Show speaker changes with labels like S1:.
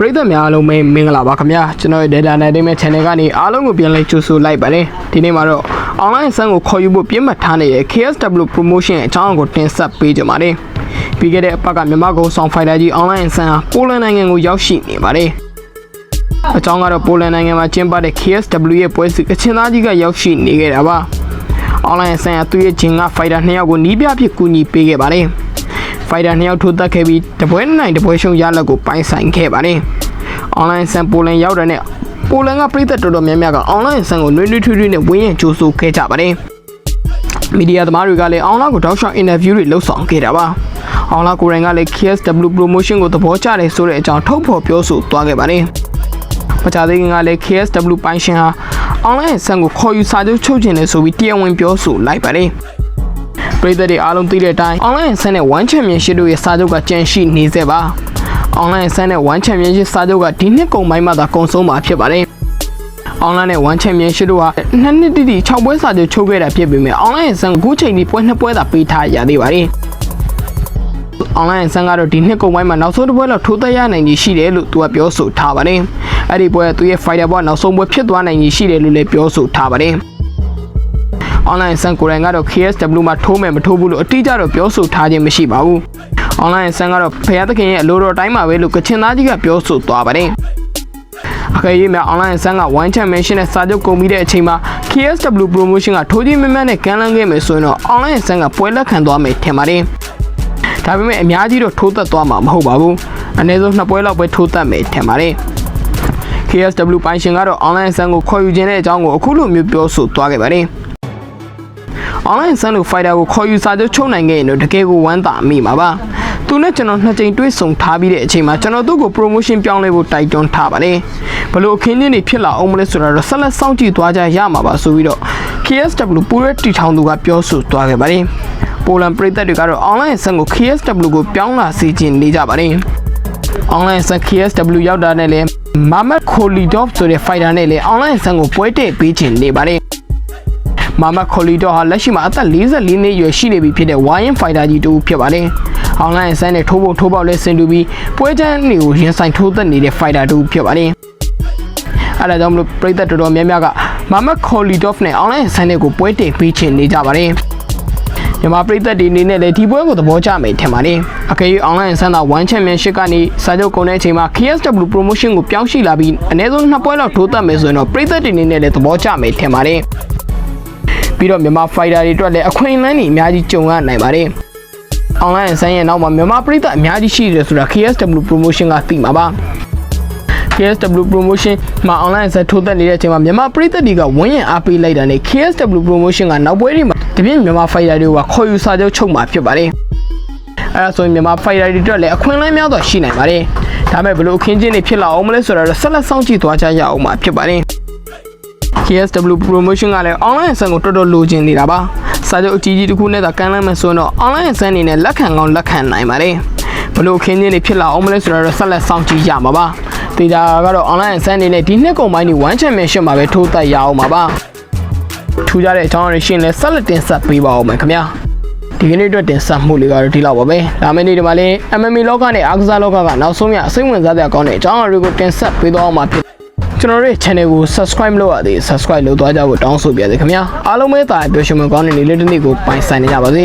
S1: ပရိသတ်များအားလုံးပဲမင်္ဂလာပါခင်ဗျာကျွန်တော်ရဲ့ Data Entertainment Channel ကနေအားလုံးကိုပြန်လည်ကြိုဆိုလိုက်ပါတယ်ဒီနေ့မှာတော့ online ဆန်းကိုခေါ်ယူဖို့ပြင့်မှတ်ထားနေတဲ့ KSW Promotion အကြောင်းအကိုတင်ဆက်ပေးကြပါမယ်ပြီးခဲ့တဲ့အပတ်ကမြန်မာကုန်းဆောင်ဖိုင်တာကြီး online ဆန်းဟာပိုလန်နိုင်ငံကိုရောက်ရှိနေပါတယ်အကြောင်းကတော့ပိုလန်နိုင်ငံမှာကျင်းပတဲ့ KSW ရဲ့ပွဲစစ်ကချင်သားကြီးကရောက်ရှိနေခဲ့တာပါ online ဆန်းဟာသူ့ရဲ့ဂျင်ကဖိုင်တာ2ယောက်ကိုနီးပြဖြစ်ကူညီပေးခဲ့ပါတယ် ဖိုင်တာ2ယောက်ထိုးတက်ခဲ့ပြီးတပွဲနိုင်တပွဲရှုံရလက်ကိုပိုင်ဆိုင်ခဲ့ပါတယ်။ online ဆန်ပိုလန်ရောက်တဲ့နဲ့ပိုလန်ကပြည်သက်တော်တော်များများက online ဆန်ကိုနှွေးနှွေးထွေးထွေးနဲ့ဝင်းရင်ကြိုးဆိုခဲ့ကြပါတယ်။မီဒီယာသမားတွေကလည်း online ကိုတောက်လျှောက် interview တွေလုပ်ဆောင်ခဲ့တာပါ။ online ကိုရင်ကလည်း KSW promotion ကိုသဘောကျတယ်ဆိုတဲ့အကြောင်းထုတ်ဖော်ပြောဆိုသွားခဲ့ပါတယ်။မကြသေးခင်ကလည်း KSW ပိုင်ရှင်ဟာ online ဆန်ကိုခေါ်ယူစာချုပ်ချုပ်ချင်တယ်ဆိုပြီးတရားဝင်ပြောဆိုလိုက်ပါတယ်။ ပြည်သက်တွေအားလုံးသိတဲ့အတိုင်း online ဆန်းနဲ့ one championship တို့ရဲ့စာချုပ်ကကြန့်ရှိနေစေပါ online ဆန်းနဲ့ one championship စာချုပ်ကဒီနှစ်ကုန်ပိုင်းမှသာကုန်ဆုံးမှာဖြစ်ပါတယ် online နဲ့ one championship တို့ဟာနှစ်နှစ်တိတိ6ပွဲစာချုပ်ချုပ်ခဲ့တာဖြစ်ပေမဲ့ online ဆန်းကိုအခုချိန်ထိပွဲနှစ်ပွဲသာပေးထားရသေးပါတယ် online ဆန်းကတော့ဒီနှစ်ကုန်ပိုင်းမှာနောက်ဆုံးတစ်ပွဲလောက်ထိုးသက်ရနိုင်ကြီးရှိတယ်လို့သူကပြောဆိုထားပါတယ်အဲ့ဒီပွဲကသူရဲ့ fighter ဘွားနောက်ဆုံးပွဲဖြစ်သွားနိုင်ကြီးရှိတယ်လို့လည်းပြောဆိုထားပါတယ် online ဆန်ကိုရိုင်ကတော့ KSW မှာထိုးမယ်မထိုးဘူးလို့အတိအကျတော့ပြောဆိုထားခြင်းမရှိပါဘူး online ဆန်ကတော့ဖယားသခင်ရဲ့အလိုတော်တိုင်းမှာပဲလို့ကချင်သားကြီးကပြောဆိုသွားပါတယ်အခေရေးမြ online ဆန်က one championship နဲ့စာချုပ်ကုန်ပြီးတဲ့အချိန်မှာ KSW promotion ကထိုးကြီးမမနဲ့ကန်လန်းခဲ့မယ်ဆိုရင်တော့ online ဆန်ကပွဲလက်ခံသွားမယ်ထင်ပါတယ်ဒါပေမဲ့အများကြီးတော့ထိုးသက်သွားမှာမဟုတ်ပါဘူးအနည်းဆုံးနှစ်ပွဲလောက်ပဲထိုးသက်မယ်ထင်ပါတယ် KSW ပိုင်ရှင်ကတော့ online ဆန်ကိုခေါ်ယူခြင်းတဲ့အကြောင်းကိုအခုလိုမျိုးပြောဆိုသွားခဲ့ပါတယ် online ဆန်လို့ fighter ကိုခေါ်ယူစာချုပ်ချုပ်နိုင်ခဲ့ရင်တော့တကယ်ကိုဝမ်းသာမိမှာပါသူနဲ့ကျွန်တော်နှစ်ကြိမ်တွေ့ဆုံထားပြီးတဲ့အချိန်မှာကျွန်တော်တို့ကို promotion ပြောင်းလဲဖို့တိုက်တွန်းထားပါတယ်ဘလို့အခင်းချင်းတွေဖြစ်လာအောင်မလဲဆိုတော့ဆက်လက်စောင့်ကြည့်သွားကြရမှာပါဆိုပြီးတော့ KSW ပူရက်တီထောင်သူကပြောဆိုသွားခဲ့ပါတယ်ပိုလန်ပြည်သက်တွေကတော့ online ဆန်ကို KSW ကိုပြောင်းလာစေခြင်းနေကြပါတယ် online ဆန် KSW ရောက်တာနဲ့လည်းမာမတ်ခိုလီဒေါဖ်ဆိုတဲ့ fighter နဲ့လည်း online ဆန်ကိုပွဲတည့်ပေးခြင်းနေပါတယ် မာမတ်ခိုလီဒေါဟာလက်ရှိမှာအသက်44နှစ်အရွယ်ရှိနေပြီဖြစ်တဲ့ Wine Fighter ကြီးတူဖြစ်ပါတယ်။ online ဆန်းနဲ့ထိုးဖို့ထိုးပေါက်လဲဆင်တူပြီးပွဲချမ်းတွေကိုရင်ဆိုင်ထိုးသက်နေတဲ့ Fighter တူဖြစ်ပါတယ်။အဲဒါကြောင့်မလို့ပြည်သက်တော်တော်များများကမာမတ်ခိုလီဒေါနဲ့ online ဆန်းတွေကိုပွဲတင်ပေးချင်နေကြပါတယ်။မြန်မာပြည်သက်တွေအနေနဲ့လည်းဒီပွဲကိုသဘောကျမယ်ထင်ပါတယ်။အကယ်၍ online ဆန်းသာ one championship ကနေစာချုပ်ကုန်တဲ့အချိန်မှာ KSW promotion ကိုပြောင်းရှိလာပြီးအနည်းဆုံးနှစ်ပွဲလောက်ထိုးသက်မယ်ဆိုရင်တော့ပြည်သက်တွေအနေနဲ့လည်းသဘောကျမယ်ထင်ပါတယ်။ ပြီးတော့မြန်မာ fighter တွေအတွက်လည်းအခွင့်အလမ်းတွေအများကြီးကြုံရနိုင်ပါတယ်။ online ဆန်းရဲ့နောက်မှာမြန်မာပြည်သက်အများကြီးရှိတယ်ဆိုတာ KSW promotion ကသိမှာပါ။ KSW promotion မှာ online ဆက်ထိုးသက်နေတဲ့အချိန်မှာမြန်မာပြည်သက်တွေကဝန်းရံအားပေးလိုက်တာနဲ့ KSW promotion ကနောက်ပွဲတွေမှာတပြင်းမြန်မာ fighter တွေကခေါ်ယူစာချုပ်ချုပ်မှာဖြစ်ပါတယ်။အဲဒါဆိုရင်မြန်မာ fighter တွေအတွက်လည်းအခွင့်အလမ်းများစွာရှိနိုင်ပါတယ်။ဒါပေမဲ့ဘယ်လိုအခင်းချင်းတွေဖြစ်လာအောင်မလဲဆိုတာတော့ဆက်လက်စောင့်ကြည့်သွားကြရအောင်မှာဖြစ်ပါတယ်။ KSW promotion ကလည်း online ဆန်ကိုတော်တော်လိုချင်နေတာပါ။စာချုပ်အကြီးကြီးတစ်ခုနဲ့သာကမ်းလှမ်းမယ်ဆိုရင်တော့ online ဆန်အနေနဲ့လက်ခံကောင်းလက်ခံနိုင်ပါတယ်။ဘလို့အခင်းချင်းတွေဖြစ်လာအောင်မလဲဆိုတော့ဆက်လက်စောင့်ကြည့်ရမှာပါ။ဒေတာကတော့ online ဆန်အနေနဲ့ဒီနှစ်ကုန်ပိုင်းဒီ one championship မှာပဲထိုးသက်ရအောင်ပါပါ။ထူးခြားတဲ့အကြောင်းအရာရှင်းလဲဆက်လက်တင်ဆက်ပေးပါဦးမယ်ခင်ဗျာ။ဒီကနေ့အတွက်တင်ဆက်မှုလေးကတော့ဒီလောက်ပါပဲ။ဒါမယ့်နေ့ဒီမှာလည်း MMA လောကနဲ့အားကစားလောကကနောက်ဆုံးရအစိမ့်ဝင်စားတဲ့အကောင်းတဲ့အကြောင်းအရာတွေကိုတင်ဆက်ပေးသွားအောင်ပါဖြစ် ကျွန်တော်တို့ရဲ့ channel ကို subscribe လုပ်ရသေး subscribe လုပ်သွားကြဖို့တောင်းဆိုပါရစေခင်ဗျာအားလုံးပဲတာပျော်ရွှင်မှုကောင်းတဲ့နေ့လေးတစ်နေ့ကိုပိုင်ဆိုင်နေကြပါစေ